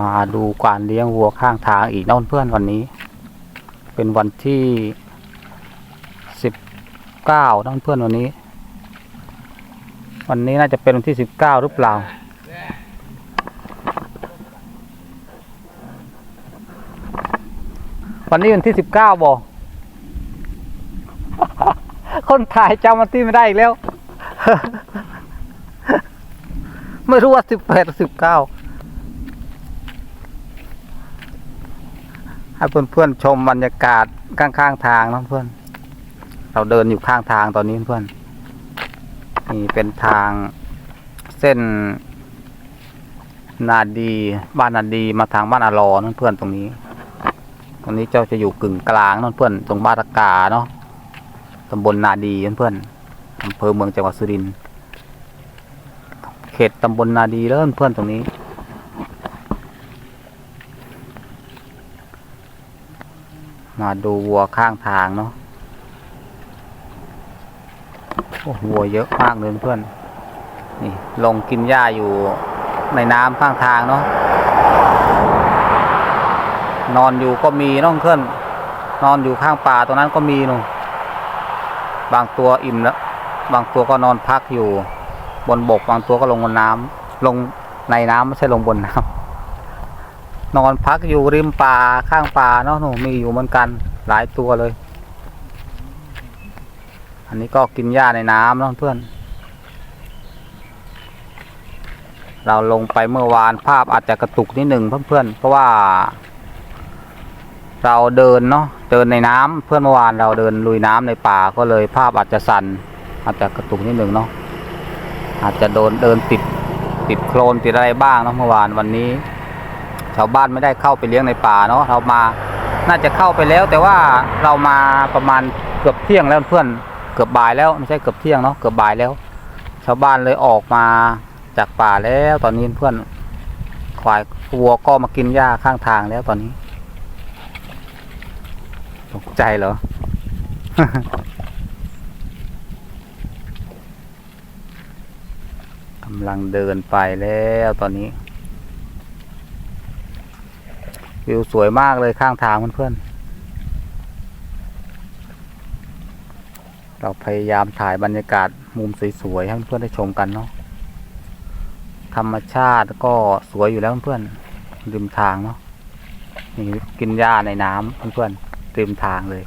มาดูการเลี้ยงวัวข้างทางอีกนะเพื่อนวันนี้ เป็นวันที่สิบเก้านะเพื่อนวันนี้ วันนี้น่าจะเป็นวันที่สิบเก้าหรือเปล่า วันนี้วันที่สิบเก้าบอคนถ่ายจำวันที่ไม่ได้อีกแล้ว ไม่รู้ว่าสิบแปดสิบเก้า ให้เพื่อนๆชมบรรยากาศข้างๆทางนะเพื่อน เราเดินอยู่ข้างทางตอนนี้เพื่อนนี่เป็นทางเส้น นาดีบ้านนาดีมาทางบ้านอารอนั่นเพื่อนตรงนี้ ตรงนี้เจ้าจะอยู่กึ่งกลางนั่นเพื่อนตรงบ้านตะกาเนาะตำบลนาดีนั่นเพื่อนอำเภอเมืองจังหวัดสุรินทร์เขตตำบลนาดีเริ่มเพื่อนตรงนี้ มาดูวัวข้างทางเนาะโอ้วัวเยอะมากเลยเพื่อน นี่ลงกินหญ้าอยู่ในน้ำข้างทางเนาะ นอนอยู่ก็มีน้องเพื่อน นอนอยู่ข้างป่าตรงนั้นก็มีนู่บางตัวอิ่มแล้ว บางตัวก็นอนพักอยู่ บนบก บางตัวก็ลงบนน้ำลงในน้ำไม่ใช่ลงบนน้ำ นอนพักอยู่ริมป่าข้างป่าเนาะหนูมีอยู่เหมือนกันหลายตัวเลย อันนี้ก็กินหญ้าในน้ำเนาะเพื่อน เราลงไปเมื่อวานภาพอาจจะกระตุกนิดหนึ่งเพื่อนๆเพราะว่า เราเดินเนาะเดินในน้ำเพื่อนเมื่อวานเราเดินลุยน้ำในป่าก็เลยภาพอาจจะสั่นอาจจะกระตุกนิดหนึ่งเนาะอาจจะโดนเดินติดติดโคลนติดอะไรบ้างเนาะเมื่อวานวันนี้ ชาวบ้านไม่ได้เข้าไปเลี้ยงในป่าเนาะเรามาน่าจะเข้าไปแล้ว แต่ว่าเรามาประมาณเกือบเที่ยงแล้วเพื่อนเกือบบ่ายแล้วไม่ใช่เกือบเที่ยงเนาะเกือบบ่ายแล้ว ชาวบ้านเลยออกมาจากป่าแล้วตอนนี้เพื่อนควายวัวก็มากินหญ้าข้างทางแล้วตอนนี้ตกใจเหรอกำลังเดินไปแล้วตอนนี้ วิวสวยมากเลยข้างทางเพื่อนๆเราพยายามถ่ายบรรยากาศมุมสวยๆให้เพื่อนๆได้ชมกันเนาะธรรมชาติก็สวยอยู่แล้วเพื่อนๆริมทางเนาะนี่กินหญ้าในน้ำเพื่อนๆริมทางเลย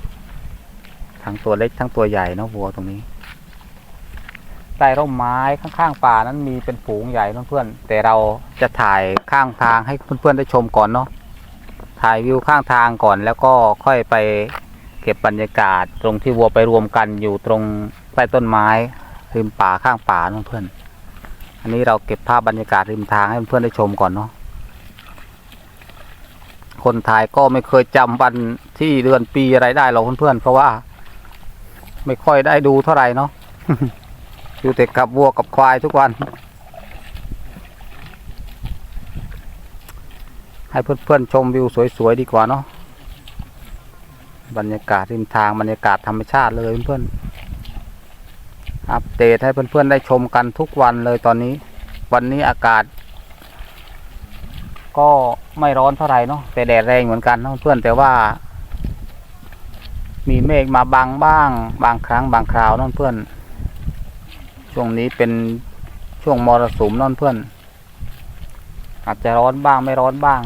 ทั้งตัวเล็กทั้งตัวใหญ่เนาะวัวตรงนี้ใต้ร่มไม้ข้างๆป่านั้นมีเป็นฝูงใหญ่เพื่อนๆแต่เราจะถ่ายข้างทางให้เพื่อนๆได้ชมก่อนเนาะ ถ่ายวิวข้างทางก่อนแล้วก็ค่อยไปเก็บบรรยากาศ ตรงที่วัวไปรวมกันอยู่ตรงใต้ต้นไม้ริมป่าข้างป่าเพื่อน อันนี้เราเก็บภาพบรรยากาศริมทางให้เพื่อนได้ชมก่อนเนาะคนถ่ายก็ไม่เคยจำวันที่เดือนปีอะไรได้หรอกเพื่อนๆเพราะว่า ไม่ค่อยได้ดูเท่าไหร่เนาะอยู่แต่กับวัวกับควายทุกวัน ให้เพื่อนๆชมวิวสวยๆดีกว่าเนาะบรรยากาศริมทางบรรยากาศธรรมชาติเลยเพื่อนๆอัปเดตให้เพื่อนๆได้ชมกันทุกวันเลยตอนนี้ วันนี้อากาศ ก็ไม่ร้อนเท่าไหร่เนาะแต่แดดแรงเหมือนกันเนาะเพื่อนแต่ว่า มีเมฆมาบังบ้าง บางครั้งบางคราวนั่นเพื่อน ช่วงนี้เป็นช่วงมรสุมนั่นเพื่อน อาจจะร้อนบ้างไม่ร้อนบ้าง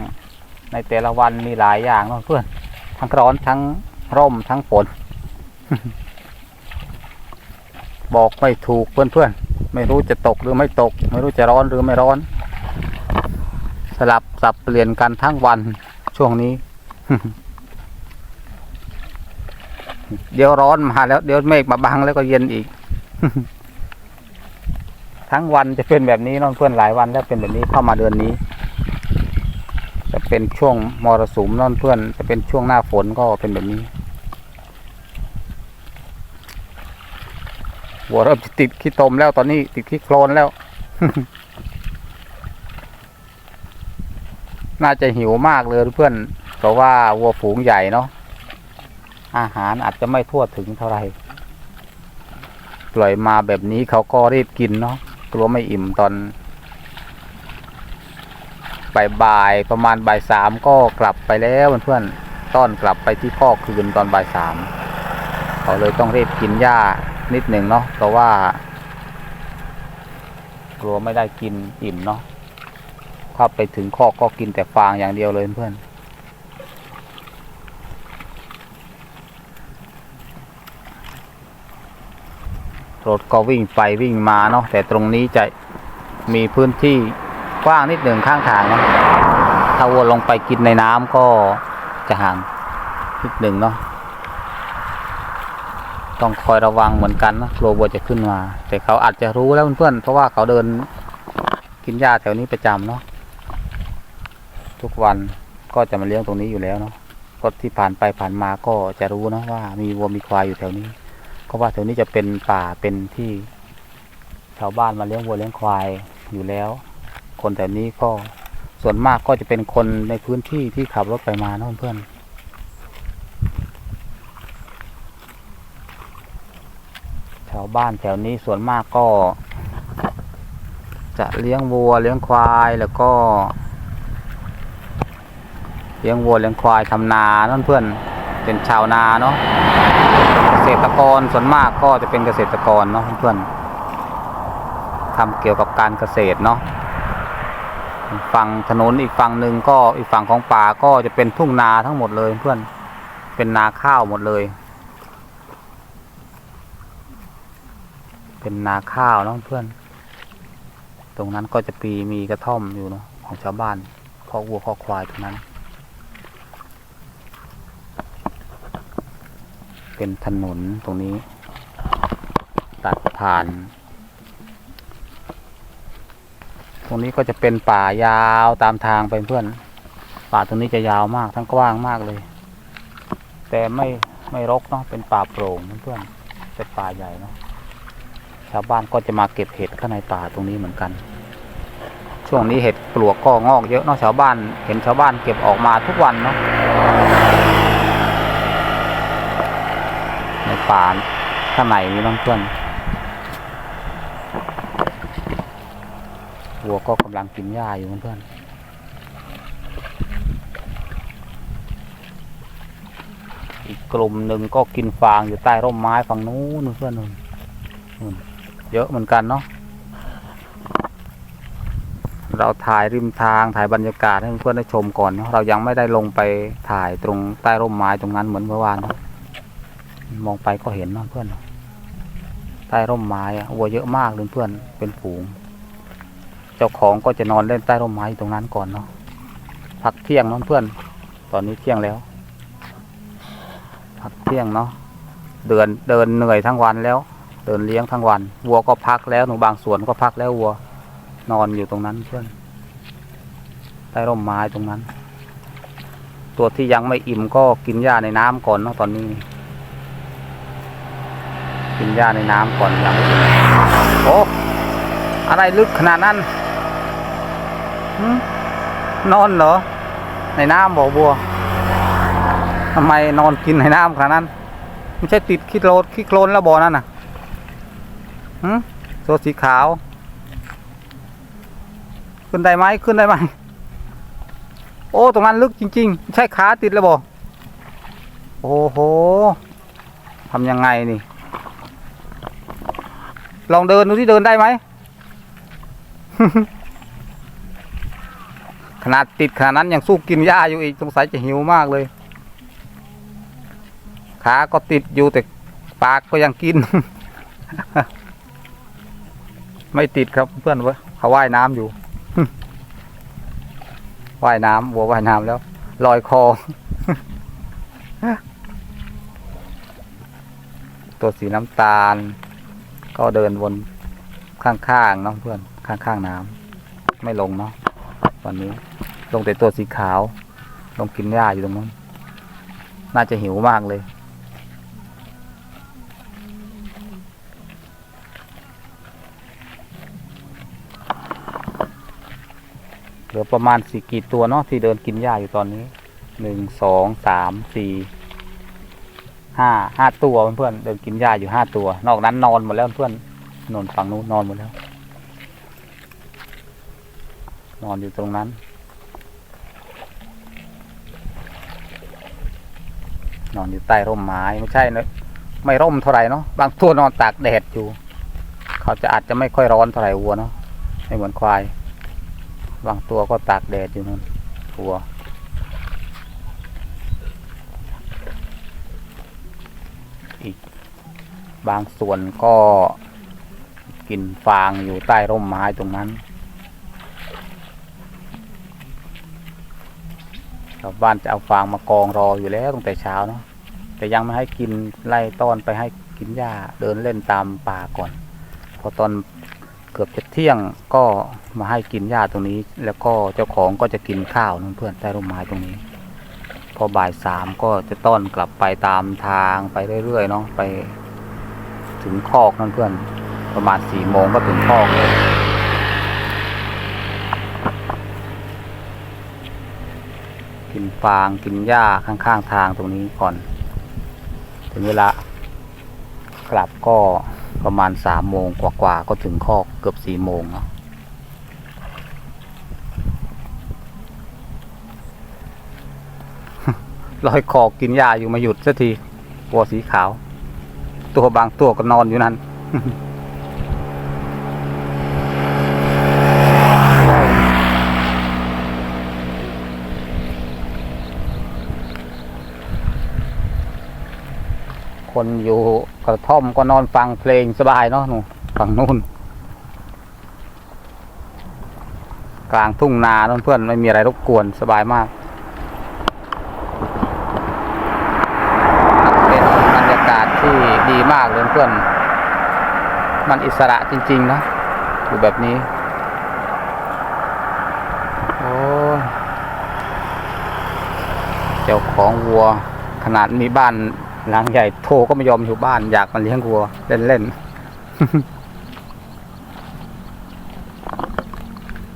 ในแต่ละวันมีหลายอย่างเนั่นเพื่อนทั้งร้อนทั้งร่มทั้งฝน บอกไม่ถูกเพื่อนเพื่อนไม่รู้จะตกหรือไม่ตก ไม่รู้จะร้อนหรือไม่ร้อน สลับสับเปลี่ยนกันทั้งวันช่วงนี้ เดี๋ยวร้อนมาแล้ว เดี๋ยวเมฆมาบังแล้วก็เย็นอีก ทั้งวันจะเป็นแบบนี้น้องเพื่อนหลายวันแล้วเป็นแบบนี้เข้ามาเดือนนี้ เป็นช่วงมรสุมน้องเพื่อนจะเป็นช่วงหน้าฝนก็เป็นแบบนี้วัวเริ่มติดขี้ตมแล้วตอนนี้ติดขี้โคลนแล้ว น่าจะหิวมากเลยเพื่อน เพราะว่าวัวฝูงใหญ่เนาะอาหารอาจจะไม่ทั่วถึงเท่าไหร่ปล่อยมาแบบนี้เขาก็รีบกินเนาะกลัวไม่อิ่มตอน บ่ายๆประมาณบ่ายสามก็กลับไปแล้วเพื่อนๆต้อนกลับไปที่ข้อคืนตอนบ่ายสามเขาเลยต้องรีบกินหญ้านิดหนึ่งเนาะเพราะว่ากลัวไม่ได้กินอิ่มเนาะเข้าไปถึงคอกก็กินแต่ฟางอย่างเดียวเลยเพื่อนรถก็วิ่งไปวิ่งมาเนาะแต่ตรงนี้จะมีพื้นที่ กว้างนิดหนึ่งข้างทางนะถ้าวัวลงไปกินในน้ำก็จะห่างนิดหนึ่งเนาะต้องคอยระวังเหมือนกันนะกลัววัวจะขึ้นมา แต่เขาอาจจะรู้แล้วเพื่อนเพราะว่าเขาเดินกินหญ้าแถวนี้ประจำเนาะทุกวันก็จะมาเลี้ยงตรงนี้อยู่แล้วเนาะรถที่ผ่านไปผ่านมาก็จะรู้เนาะว่ามีวัวมีควายอยู่แถวนี้ ก็ว่าแถวนี้จะเป็นป่าเป็นที่ชาวบ้านมาเลี้ยงวัวเลี้ยงควายอยู่แล้ว คนแถวนี้ก็ส่วนมากก็จะเป็นคนในพื้นที่ที่ขับรถไปมาเนาะเพื่อนชาวบ้านแถวนี้ส่วนมากก็ จะเลี้ยงวัวเลี้ยงควายแล้วก็ เลี้ยงวัวเลี้ยงควายทำนาเนาะเพื่อนเป็นชาวนาเนาะเกษตรกรส่วนมากก็จะเป็นเกษตรกรเนาะเพื่อนทำเกี่ยวกับการเกษตรเนาะ ฝั่งถนนอีกฝั่งหนึ่งก็อีกฝั่งของป่าก็จะเป็นทุ่งนาทั้งหมดเลยเพื่อนเป็นนาข้าวหมดเลย เป็นนาข้าวเนาะเพื่อน ตรงนั้นก็จะปีมีกระท่อมอยู่เนาะของชาวบ้านคอกวัวคอกควายตรงนั้น เป็นถนนตรงนี้ ตัดผ่าน ตรงนี้ก็จะเป็นป่ายาวตามทางไปเพื่อน ป่าตรงนี้จะยาวมากทั้งกว้างมากเลย แต่ไม่ไม่รกเนาะเป็นป่าโปร่งเพื่อนเป็นป่าใหญ่เนาะชาวบ้านก็จะมาเก็บเห็ดข้างในป่าตรงนี้เหมือนกัน ช่วงนี้เห็ดปลวกก็งอกเยอะเนาะชาวบ้าน เห็นชาวบ้านเก็บออกมาทุกวันเนาะในป่าข้างในนี่น้องเพื่อน วัวก็กำลังกินหญ้าอยู่เพื่อนอีกกลุ่มหนึ่งก็กินฟางอยู่ใต้ร่มไม้ฝั่งนู้นเพื่อนนู่นเยอะเหมือนกันเนาะเราถ่ายริมทางถ่ายบรรยากาศให้เพื่อนได้ชมก่อนเนาะเรายังไม่ได้ลงไปถ่ายตรงใต้ร่มไม้ตรงนั้นเหมือนเมื่อวานมองไปก็เห็นเนาะเพื่อนใต้ร่มไม้อะวัวเยอะมากเลยเพื่อนเป็นฝูง เจ้าของก็จะนอนเล่นใต้ร่มไม้ตรงนั้นก่อนเนาะพักเที่ยงเนาะเพื่อน ตอนนี้เที่ยงแล้ว พักเที่ยงเนาะเดินเดินเหนื่อยทั้งวันแล้ว เดินเลี้ยงทั้งวัน วัวก็พักแล้วหนูบางส่วนก็พักแล้ววัว นอนอยู่ตรงนั้นเพื่อนใต้ร่มไม้ตรงนั้น ตัวที่ยังไม่อิ่มก็กินหญ้าในน้ำก่อนเนาะตอนนี้ กินหญ้าในน้ำก่อนยังโอ้อะไรลึกขนาดนั้น นอนเหรอ ในน้ำบ่อบัวทำไมนอนกินในน้ำขนาดนั้น ไม่ใช่ติดขี้โคลนขี้โคลนแล้วบ่อนั่นน่ะหึตัวสีขาว ขึ้นได้ไหมขึ้นได้ไหมโอ้ตรงนั้นลึกจริงๆ ใช่ขาติดแล้วบ่โอ้โหทำยังไงนี่ ลองเดินดูที่เดินได้ไหม นาดติดขนาดนั้นยังสู้กินหญ้าอยู่อีกสงสัยจะหิวมากเลย ขาก็ติดอยู่แต่ปากก็ยังกิน ไม่ติดครับเพื่อนเว้ยเขาว่ายน้ำอยู่ว่ายน้ำวัวว่ายน้ำแล้ว ลอยคอ ตัวสีน้ำตาล ก็เดินวนข้างๆเนาะเพื่อน ข้างๆน้ำไม่ลงเนาะตอนนี้ ลงแต่ตัวสีขาวลงกินหญ้าอยู่ตรงนั้น น่าจะหิวมากเลย เหลือประมาณสี่กี่ตัวเนาะที่เดินกินหญ้าอยู่ตอนนี้หนึ่งสองสามสี่ห้าห้าตัวเพื่อนเดินกินหญ้าอยู่ห้าตัว นอกนั้นนอนหมดแล้วเพื่อนนอนฝั่งนู้นนอนหมดแล้ว นอนอยู่ตรงนั้น อนอยู่ใต้ร่มไม้ไม่ใช่นะไม่ร่มเท่าไหร่เนาะบางตัวนอนตากแดดอยู่ เขาจะอาจจะไม่ค่อยร้อนเท่าไหร่วัวเนาะไม่เหมือนควาย บางตัวก็ตากแดดอยู่นู่นวัวอีกบางส่วนก็กินฟางอยู่ใต้ร่มไม้ตรงนั้นชาวบ้านจะเอาฟางมากองรออยู่แล้วตั้งแต่เช้าเนาะ แต่ยังไม่ให้กินไล่ต้อนไปให้กินหญ้าเดินเล่นตามป่าก่อน พอตอนเกือบจะเที่ยงก็มาให้กินหญ้าตรงนี้ แล้วก็เจ้าของก็จะกินข้าวนั่นเพื่อนใต้ร่มไม้ตรงนี้ พอบ่ายสามก็จะต้อนกลับไปตามทางไปเรื่อยๆเนาะไปถึงคอกนั่นเพื่อน ประมาณสี่โมงก็ถึงคอกเลยกินฟางกินหญ้าข้างๆทางตรงนี้ก่อน ถึงเวลากลับก็ประมาณสามโมงกว่าๆก็ถึงคอกเกือบสี่โมงเนาะลอยคอกินหญ้าอยู่มาหยุดสักทีวัวสีขาว ตัวบางตัวก็นอนอยู่นั่น คนอยู่กระท่อมก็นอนฟังเพลงสบายเนาะหนูฝั่งนู้น กลางทุ่งนาเพื่อนไม่มีอะไรรบกวนสบายมากเป็นบรรยากาศที่ดีมากเลยเพื่อน มันอิสระจริง ๆ นะอยู่แบบนี้โอ้เจ้าของวัวขนาดมีบ้าน หลังใหญ่โทรก็ไม่ยอมอยู่บ้านอยากมาเลี้ยงวัว เล่นๆ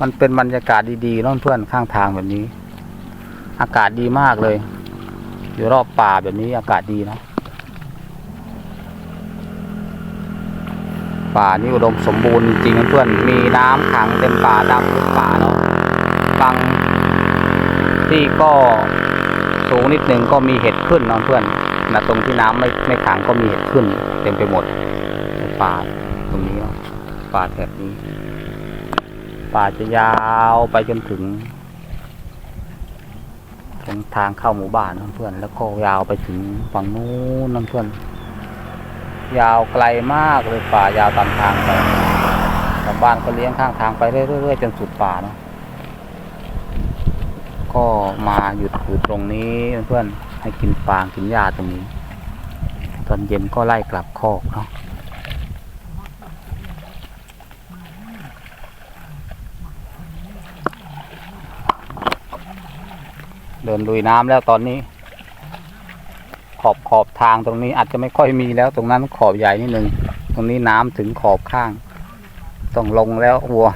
มันเป็นบรรยากาศดีๆเนอะเพื่อนข้างทางแบบนี้ อากาศดีมากเลย อยู่รอบป่าแบบนี้อากาศดีนะ ป่านี่อุดมสมบูรณ์จริงๆเพื่อนมีน้ำขังเต็มป่าดำเต็มป่าเนาะบางที่ก็สูงนิดหนึ่งก็มีเห็ดขึ้นเนาะเพื่อน นะตรงที่น้ำไม่ไม่ขังก็มีเห็ดขึ้น เต็มไปหมดป่าตรงนี้ป่าแถบนี้ ป่าจะยาวไปจนถึงตรงทางเข้าหมู่บ้านนะเพื่อนแล้วก็ยาวไปถึงฝั่งนู้นนะเพื่อนยาวไกลมากเลยป่ายาวตามทางไปชาวบ้านก็เลี้ยงข้างทางไปเรื่อยๆจนสุดป่าเนาะก็มาหยุดอยู่ตรงนี้เพื่อน ให้กินฟางกินหญ้าตรงนี้ ตอนเย็นก็ไล่กลับคอกเนาะเดินลุยน้ำแล้วตอนนี้ ขอบขอบทางตรงนี้อาจจะไม่ค่อยมีแล้ว ตรงนั้นขอบใหญ่นิดนึงตรงนี้น้ำถึงขอบข้าง ต้องลงแล้ววัว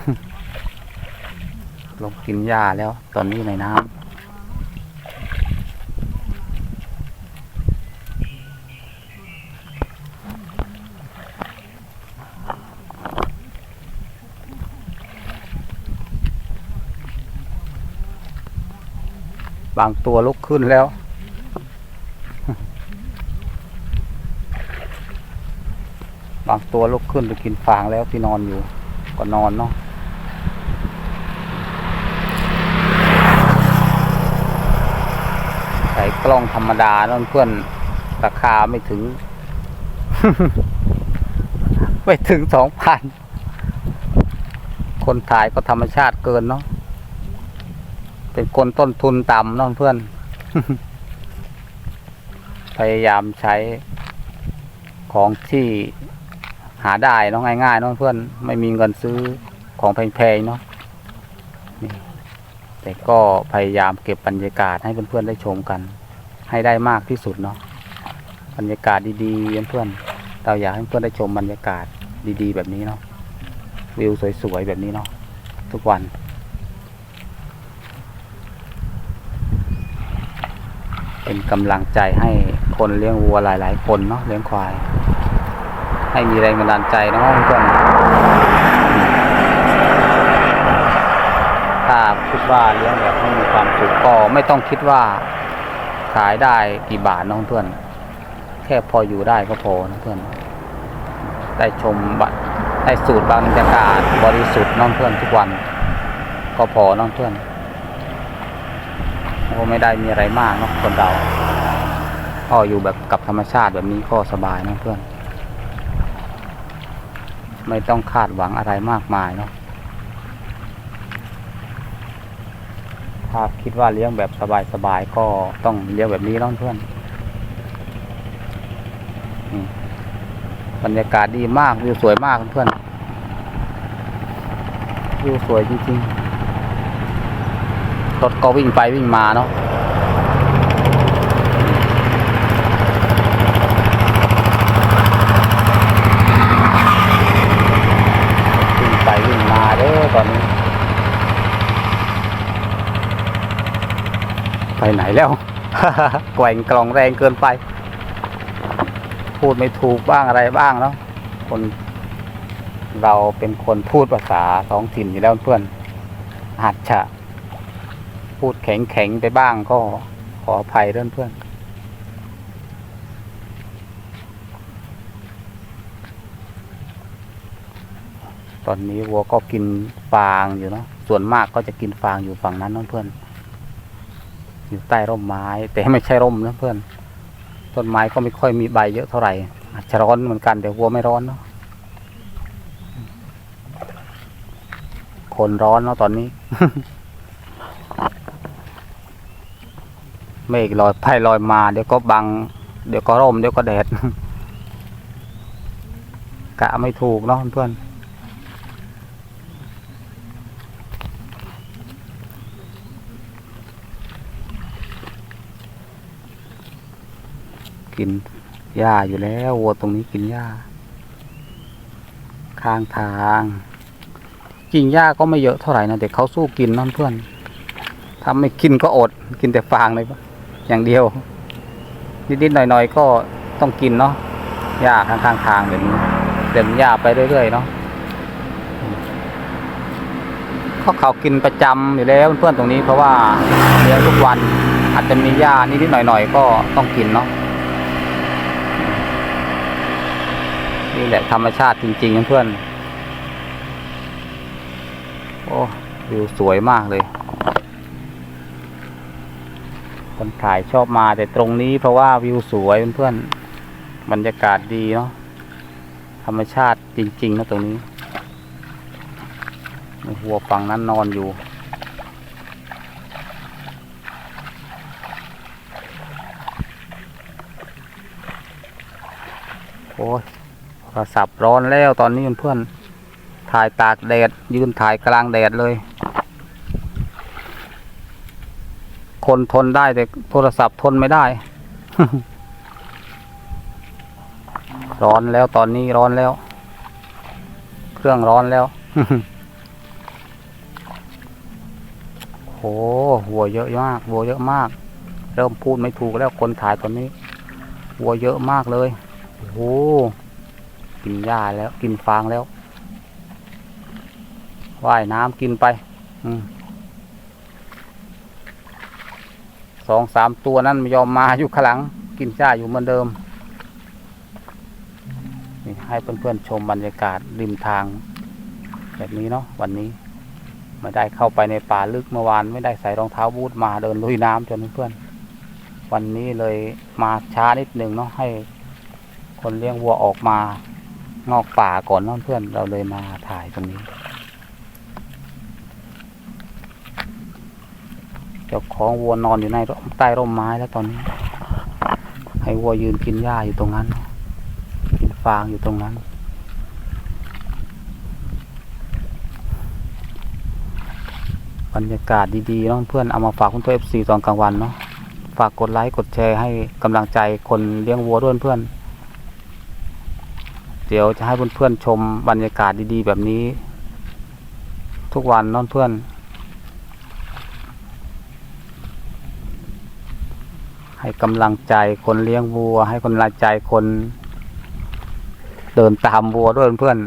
ลงกินหญ้าแล้ว ตอนนี้ในน้ำ บางตัวลุกขึ้นแล้ว บางตัวลุกขึ้นไปกินฟางแล้วที่นอนอยู่ ก็นอนเนาะใส่กล้องธรรมดาเนั่นเพื่อนราคาไม่ถึง ไม่ถึงสองพัน คนถ่ายก็ธรรมชาติเกินเนาะ เป็นคนต้นทุนต่ำเนาะเพื่อน พยายามใช้ของที่หาได้นาะง่ายๆเนาะเพื่อน ไม่มีเงินซื้อของแพงๆเนาะแต่ก็พยายามเก็บบรรยากาศให้เพื่อนๆได้ชมกัน ให้ได้มากที่สุดเนาะบรรยากาศดีๆเพื่อนๆเราอยากให้เพื่อนได้ชมบรรยากาศดีๆ แบบนี้เนาะวิวสวยๆแบบนี้เนาะทุกวัน เป็นกำลังใจให้คนเลี้ยงวัวหลาย ๆ คนเนาะเลี้ยงควาย ให้มีแรงบันดาลใจนะเพื่อนถ้าคิดว่าเลี้ยงแบบให้มีความสุขก็ไม่ต้องคิดว่าขายได้กี่บาทน้องเพื่อน แค่พออยู่ได้ก็พอนะเพื่อน ได้ชมบะได้สูตรบรรยากาศบริสุทธิ์น้องเพื่อนทุกวัน ก็พอน้องเพื่อน ก็ไม่ได้มีอะไรมากเนาะคนเราก็อยู่แบบกับธรรมชาติแบบนี้ก็สบายน้องเพื่อน ไม่ต้องคาดหวังอะไรมากมายเนาะถ้าคิดว่าเลี้ยงแบบสบายๆก็ต้องเลี้ยงแบบนี้น้องเพื่อนบรรยากาศดีมากวิวสวยมากเพื่อนวิวสวยจริงๆ รถก็วิ่งไปวิ่งมาเนาะวิ่งไปวิ่งมาเด้อตอนนี้ ไปไหนแล้วแกว่งกลองแรงเกินไป พูดไม่ถูกบ้างอะไรบ้างเนาะคนเราเป็นคนพูดภาษาท้องถิ่นอยู่แล้วเพื่อนอาจจะ พูดแข็งแข็งๆไปบ้างก็ขออภัยเพื่อนเพื่อนตอนนี้วัวก็กินฟางอยู่เนาะส่วนมากก็จะกินฟางอยู่ฝั่งนั้นเนาะเพื่อนอยู่ใต้ร่มไม้ แต่ไม่ใช่ร่มนะเพื่อน ต้นไม้ก็ไม่ค่อยมีใบเยอะเท่าไหร่อาจจะร้อนเหมือนกันแต่วัวไม่ร้อนเนาะคนร้อนเนาะตอนนี้ เมฆลอยไปลอยมาเดี๋ยวก็บัง เดี๋ยวก็ร่มเดี๋ยวก็แดดกะไม่ถูกเนาะเพื่อนกินหญ้าอยู่แล้ววัวตรงนี้กินหญ้า ข้างทางจริงหญ้าก็ไม่เยอะเท่าไหร่นะแต่เขาสู้กินนั่นเพื่อนถ้าไม่กินก็อดกินแต่ฟางเลยปะ อย่างเดียว นิดๆหน่อยๆก็ต้องกินเนาะหญ้าข้างๆทางแบบนี้เดินหญ้าไปเรื่อยๆเนาะเขาเขากินประจำอยู่แล้วเพื่อนๆตรงนี้เพราะว่าเลี้ยงทุกวัน อาจจะมีหญ้านิดๆหน่อยๆก็ต้องกินเนาะนี่แหละธรรมชาติจริงๆเพื่อนๆโอ้วิวสวยมากเลย คนถ่ายชอบมาแต่ตรงนี้เพราะว่าวิวสวยเพื่อนๆบรรยากาศดีเนาะธรรมชาติจริงๆนะตรงนี้ หัวฝั่งนั้นนอนอยู่โอ้ยโทรศัพท์ร้อนแล้วตอนนี้เพื่อนถ่ายตากแดดยืนถ่ายกลางแดดเลย คนทนได้แต่โทรศัพท์ทนไม่ได้ ร้อนแล้วตอนนี้ร้อนแล้ว เครื่องร้อนแล้วโหวัวเยอะมากวัวเยอะมาก เริ่มพูดไม่ถูกแล้วคนถ่ายตอนนี้วัวเยอะมากเลยโอ้โหกินหญ้าแล้วกินฟางแล้วว่ายน้ำกินไป อืม สองสามตัวนั้นไม่ยอมมาอยู่ข้างหลัง กินหญ้าอยู่เหมือนเดิมนี่ให้เพื่อนๆชมบรรยากาศริมทาง แบบนี้เนาะวันนี้ไม่ได้เข้าไปในป่าลึกเมื่อวานไม่ได้ใส่รองเท้าบูทมาเดินลุยน้ำจนเพื่อนๆวันนี้เลยมาช้านิดหนึ่งเนาะให้ คนเลี้ยงวัวออกมานอกป่าก่อนเน้องเพื่อนเราเลยมาถ่ายตรงนี้ เจ้าของวัวนอนอยู่ในใต้ร่มไม้แล้วตอนนี้ ให้วัวยืนกินหญ้าอยู่ตรงนั้น กินฟางอยู่ตรงนั้น บรรยากาศดีๆเน้องเพื่อนเอามาฝากคุณตัวเอฟซีตอนกลางวันเนาะฝากกดไลค์กดแชร์ให้กำลังใจคนเลี้ยงวัวด้วยเพื่อน เดี๋ยวจะให้เพื่อนๆชมบรรยากาศดีๆแบบนี้ ทุกวันน้องเพื่อน ให้กำลังใจคนเลี้ยงวัว ให้กำลังใจคน เดินตามวัวด้วยเพื่อน